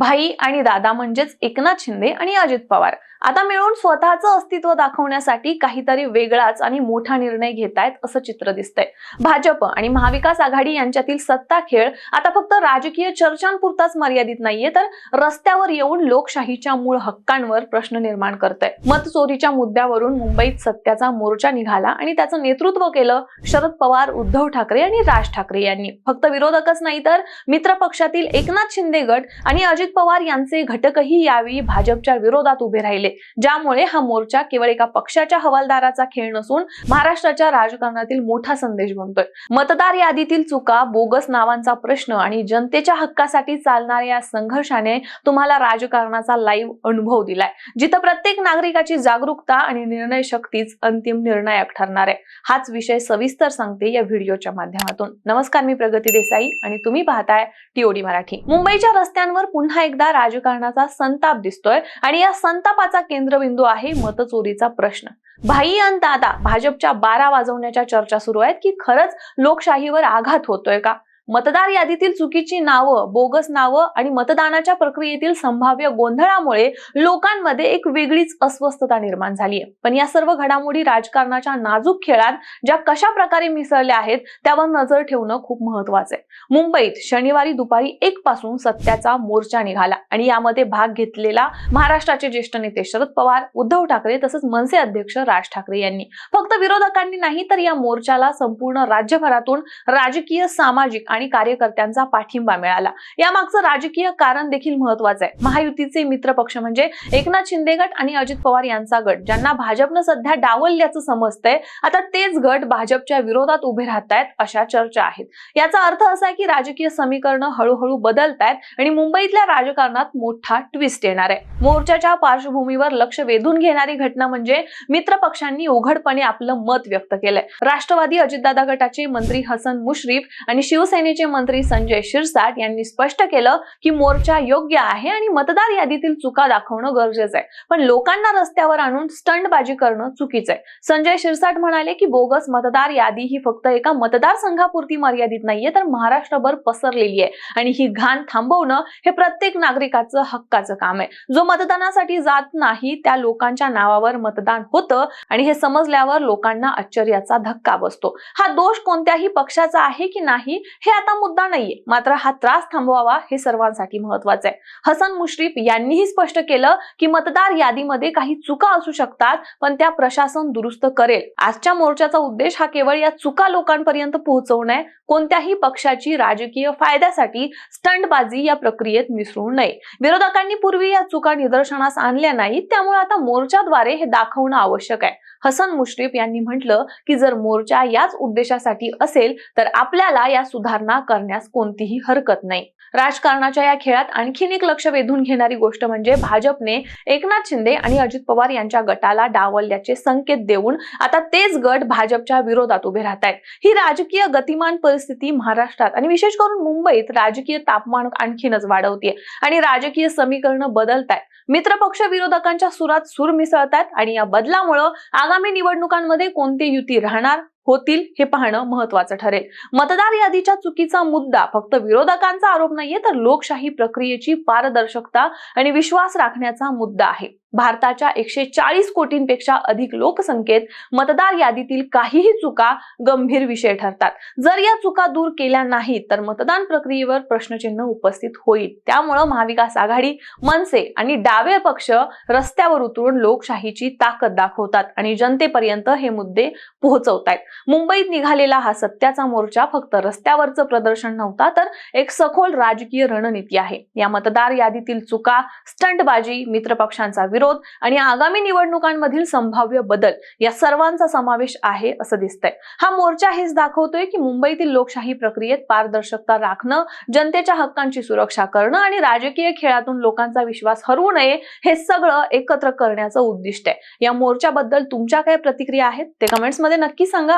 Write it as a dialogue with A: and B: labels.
A: भाई आणि दादा म्हणजेच एकनाथ शिंदे आणि अजित पवार. आता मिळून स्वतःचं अस्तित्व दाखवण्यासाठी काहीतरी वेगळाच आणि मोठा निर्णय घेतायत असं चित्र दिसतंय. भाजप आणि महाविकास आघाडी यांच्यातील सत्ता खेळ आता फक्त राजकीय चर्चांपुरताच मर्यादित नाहीये तर रस्त्यावर येऊन लोकशाहीच्या मूळ हक्कांवर प्रश्न निर्माण करतय. मत चोरीच्या मुद्द्यावरून मुंबईत सत्याचा मोर्चा निघाला आणि त्याचं नेतृत्व केलं शरद पवार उद्धव ठाकरे आणि राज ठाकरे यांनी. फक्त विरोधकच नाही तर मित्र पक्षातील एकनाथ शिंदे गट आणि अजित पवार यांचे घटकही यावेळी भाजपच्या विरोधात उभे राहिले. ज्यामुळे हा मोर्चा केवळ एका पक्षाच्या हवालदाराचा खेळ नसून महाराष्ट्राच्या राजकारणातील मोठा संदेश बनतोय. मतदार यादीतील चुका बोगस नावांचा प्रश्न आणि जनतेच्या हक्कासाठी चालणाऱ्या या संघर्षाने तुम्हाला राजकारणाचा लाईव्ह अनुभव दिलाय. जिथं प्रत्येक नागरिकाची जागरूकता आणि निर्णय शक्तीच अंतिम निर्णायक ठरणार आहे. हाच विषय सविस्तर सांगते या व्हिडिओच्या माध्यमातून. नमस्कार मी प्रगती देसाई आणि तुम्ही पाहताय टीओडी मराठी. मुंबईच्या रस्त्यांवर पुन्हा एकदा राजकारणाचा संताप दिसतोय आणि या संतापाचा केंद्रबिंदू आहे मतचोरीचा प्रश्न. भाई आणि दादा भाजपच्या बारा वाजवण्याच्या चर्चा सुरू आहेत की खरंच लोकशाहीवर आघात होतोय का? मतदार यादीतील चुकीची नावं बोगस नावं आणि मतदानाच्या प्रक्रियेतील संभाव्य गोंधळामुळे लोकांमध्ये एक वेगळीच अस्वस्थता निर्माण झाली आहे. पण या सर्व घडामोडी राजकारणाच्या नाजूक खेळात ज्या कशा प्रकारे मिसळल्या आहेत त्यावर नजर ठेवणं खूप महत्वाचं आहे. मुंबईत शनिवारी दुपारी एक पासून सत्याचा मोर्चा निघाला. आणि यामध्ये भाग घेतलेला महाराष्ट्राचे ज्येष्ठ नेते शरद पवार उद्धव ठाकरे तसंच मनसे अध्यक्ष राज ठाकरे यांनी. फक्त विरोधकांनी नाही तर या मोर्चाला संपूर्ण राज्यभरातून राजकीय सामाजिक आणि कार्यकर्त्यांचा पाठिंबा मिळाला. यामागचं राजकीय कारण देखील महत्वाचं आहे. महायुतीचे मित्र पक्ष म्हणजे एकनाथ शिंदे गट आणि अजित पवार यांचा गट ज्यांना भाजपनं सध्या डावलल्याचं समजतंय. आता तेच गट भाजपच्या विरोधात उभे राहत आहेत अशा चर्चा आहेत. याचा अर्थ असा आहे की राजकीय समीकरणं हळूहळू बदलत आहेत आणि मुंबईतल्या राजकारणात मोठा ट्विस्ट येणार आहे. मोर्चाच्या पार्श्वभूमीवर लक्ष वेधून घेणारी घटना म्हणजे मित्र पक्षांनी उघडपणे आपलं मत व्यक्त केलंय. राष्ट्रवादी अजितदादा गटाचे मंत्री हसन मुश्रीफ आणि शिवसेनेचे मंत्री संजय शिरसाट यांनी स्पष्ट केलं की मोर्चा योग्य आहे आणि मतदार यादीतील चुका दाखवणं गरजेचं आहे. पण लोकांना रस्त्यावर आणून स्टंटबाजी करणं चुकीचं आहे. संजय शिरसाट म्हणाले की बोगस मतदार यादी ही फक्त एका मतदारसंघापुरती मर्यादित नाहीये तर महाराष्ट्रभर पसरलेली आहे. आणि ही घाण थांबवणं हे प्रत्येक नागरिक प्रत्येकाचं हक्काचं काम आहे. जो मतदानासाठी जात नाही त्या लोकांच्या नावावर मतदान होतं आणि हे समजल्यावर लोकांना आश्चर्याचा धक्का बसतो. हा दोष कोणत्याही पक्षाचा आहे की नाही हे आता मुद्दा नाहीये. मात्र हा त्रास थांबवावा हे सर्वांसाठी महत्वाचं आहे. हसन मुश्रीफ यांनीही स्पष्ट केलं की मतदार यादीमध्ये काही चुका असू शकतात पण त्या प्रशासन दुरुस्त करेल. आजच्या मोर्चाचा उद्देश हा केवळ या चुका लोकांपर्यंत पोहोचवणे कोणत्याही पक्षाची राजकीय फायद्यासाठी स्टंटबाजी या प्रक्रियेत मिसळू नये. विरोधकांनी पूर्वी या चुका निदर्शनास आणल्या नाहीत त्यामुळे आता मोर्चाद्वारे हे दाखवणं आवश्यक आहे. हसन मुश्रीफ यांनी म्हटलं की जर मोर्चा याच उद्देशासाठी असेल तर आपल्याला या सुधारणा करण्यास कोणतीही हरकत नाही. राजकारणाच्या या खेळात आणखीन एक लक्ष वेधून घेणारी गोष्ट म्हणजे भाजपने एकनाथ शिंदे आणि अजित पवार यांच्या गटाला डावलल्याचे संकेत देऊन आता तेच गट भाजपच्या विरोधात उभे राहत आहेत ही राजकीय गतिमान परिस्थिती महाराष्ट्रात आणि विशेष करून मुंबईत राजकीय तापमान आणखीनच वाढवते आणि राजकीय समीकरणं बदलत आहेत मित्रपक्ष विरोधकांच्या सुरात सूर मिसळतात आणि या बदलामुळं आगामी निवडणुकांमध्ये कोणती युती राहणार? होतील हे पाहणं महत्वाचं ठरेल. मतदार यादीच्या चुकीचा मुद्दा फक्त विरोधकांचा आरोप नाहीये तर लोकशाही प्रक्रियेची पारदर्शकता आणि विश्वास राखण्याचा मुद्दा आहे. भारताच्या एकशे चाळीस कोटींपेक्षा अधिक लोकसंख्येत मतदार यादीतील काहीही चुका गंभीर विषय ठरतात. जर या चुका दूर केल्या नाहीत तर मतदान प्रक्रियेवर प्रश्नचिन्ह उपस्थित होईल. त्यामुळं महाविकास आघाडी मनसे आणि डावे पक्ष रस्त्यावर उतरून लोकशाहीची ताकद दाखवतात आणि जनतेपर्यंत हे मुद्दे पोहोचवतायत. मुंबईत निघालेला हा सत्याचा मोर्चा फक्त रस्त्यावरचं प्रदर्शन नव्हता तर एक सखोल राजकीय रणनीती आहे. या मतदार यादीतील चुका स्टंटबाजी मित्रपक्षांचा विरोध आणि आगामी निवडणुकांमधील संभाव्य बदल या सर्वांचा समावेश आहे असं दिसतंय. हा मोर्चा हेच दाखवतोय की मुंबईतील लोकशाही प्रक्रियेत पारदर्शकता राखणं जनतेच्या हक्कांची सुरक्षा करणं आणि राजकीय खेळातून लोकांचा विश्वास हरवू नये हे सगळं एकत्र करण्याचं उद्दिष्ट आहे. या मोर्चाबद्दल तुमच्या काय प्रतिक्रिया आहेत ते कमेंट्समध्ये नक्की सांगा.